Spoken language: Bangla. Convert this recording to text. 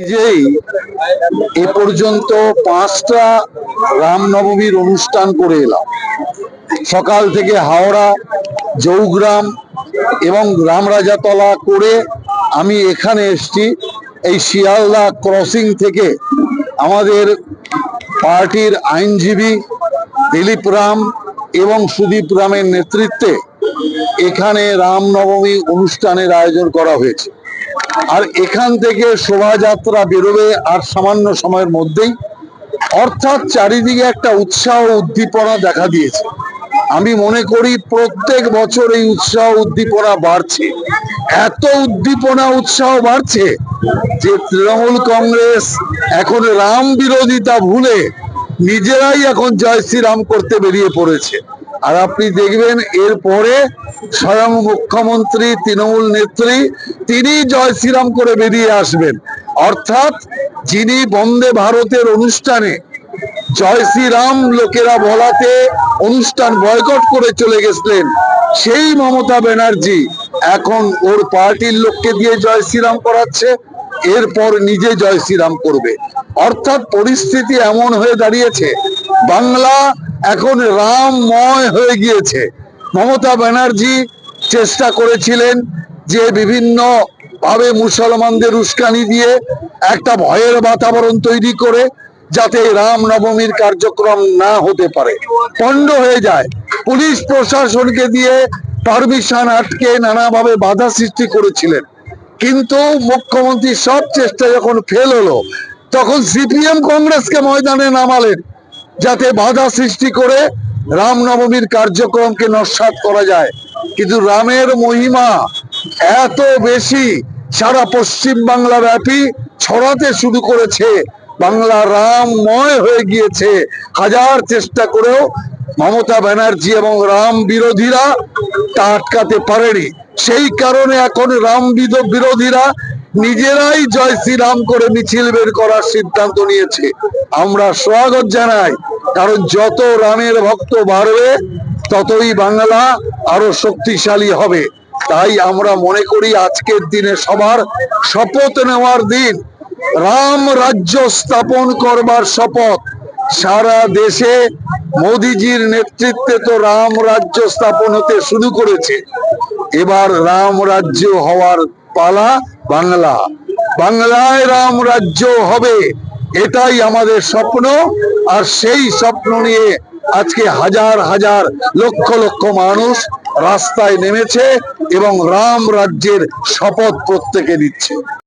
নিজেই এ পর্যন্ত পাঁচটা রামনবমীর অনুষ্ঠান করে এলাম। সকাল থেকে হাওড়া, জৌগ্রাম এবং রামরাজাতলা করে আমি এখানে এসছি। এই শিয়ালদা ক্রসিং থেকে আমাদের পার্টির আইনজীবী দিলীপ রাম এবং সুদীপ রামের নেতৃত্বে এখানে রামনবমী অনুষ্ঠানের আয়োজন করা হয়েছে। আর এখান থেকে শোভাযাত্রা বেরোবে আর সামান্য সময়ের মধ্যেই। অর্থাৎ চারিদিকে একটা উৎসাহ উদ্দীপনা দেখা দিয়েছে। আমি মনে করি প্রত্যেক বছর এই উৎসাহ উদ্দীপনা বাড়ছে। এত উদ্দীপনা, উৎসাহ বাড়ছে যে তৃণমূল কংগ্রেস এখন রাম বিরোধিতা ভুলে নিজেরাই এখন জয় শ্রীরাম করতে বেরিয়ে পড়েছে। আর আপনি দেখবেন এরপরে স্বয়ং মুখ্যমন্ত্রী, তৃণমূল নেত্রী, তিনি জয় শ্রীরাম করে বেরিয়ে আসবেন। অর্থাৎ যিনি বন্দে ভারতের অনুষ্ঠানে জয় শ্রীরাম লোকেরা বলাতে অনুষ্ঠান বয়কট করে চলে গেছিলেন, সেই মমতা ব্যানার্জি এখন ওর পার্টির লোককে দিয়ে জয় শ্রীরাম করাচ্ছে, এরপর নিজে জয় শ্রীরাম করবে। অর্থাৎ পরিস্থিতি এমন হয়ে দাঁড়িয়েছে, বাংলা এখন রামময় হয়ে গিয়েছে। মমতা ব্যানার্জি চেষ্টা করেছিলেন যে বিভিন্ন ভাবে মুসলমানদের উস্কানি দিয়ে একটা ভয়ের বাতাবরণ তৈরি করে যাতে রাম নবমীর কার্যক্রম না হতে পারে। পণ্ড হয়ে যায়। পুলিশ প্রশাসনকে দিয়ে পারমিশন আটকে নানাভাবে বাধা সৃষ্টি করেছিলেন। কিন্তু মুখ্যমন্ত্রী সব চেষ্টা যখন ফেল হলো, তখন সিপিএম কংগ্রেসকে ময়দানে নামালেন। যাতে বাধা সৃষ্টি করে রামনবমীর কার্যক্রমকে নস্বাত করা যায়। কিন্তু রামের মহিমা এত বেশি, সারা পশ্চিম বাংলা ব্যাপী ছড়াতে শুরু করেছে। বাংলা রামময় হয়ে গিয়েছে। হাজার চেষ্টা করেও মমতা ব্যানার্জি এবং রাম বিরোধীরা তা আটকাতে পারেনি। সেই কারণে এখন রাম বিরোধীরা নিজেরাই জয় শ্রীরাম করে মিছিল বের করার সিদ্ধান্ত নিয়েছে। আমরা স্বাগত জানাই, কারণ যত রামের ভক্ত বাড়বে, ততই বাংলা আরও শক্তিশালী হবে। তাই আমরা মনে করি আজকের দিনে সবার শপথ নেওয়ার দিন। রাম রাজ্য স্থাপন করবার শপথ। সারা দেশে মোদিজির নেতৃত্বে তো রাম রাজ্য স্থাপন হতে শুরু করেছে। এবার রাম রাজ্য হওয়ার পালা বাংলা। বাংলায় রাম রাজ্য হবে। এটাই আমাদের স্বপ্ন। আর সেই স্বপ্ন নিয়ে আজকে হাজার হাজার লক্ষ লক্ষ মানুষ রাস্তায় নেমেছে এবং রাম রাজ্যের শপথ প্রত্যেকে নিচ্ছে।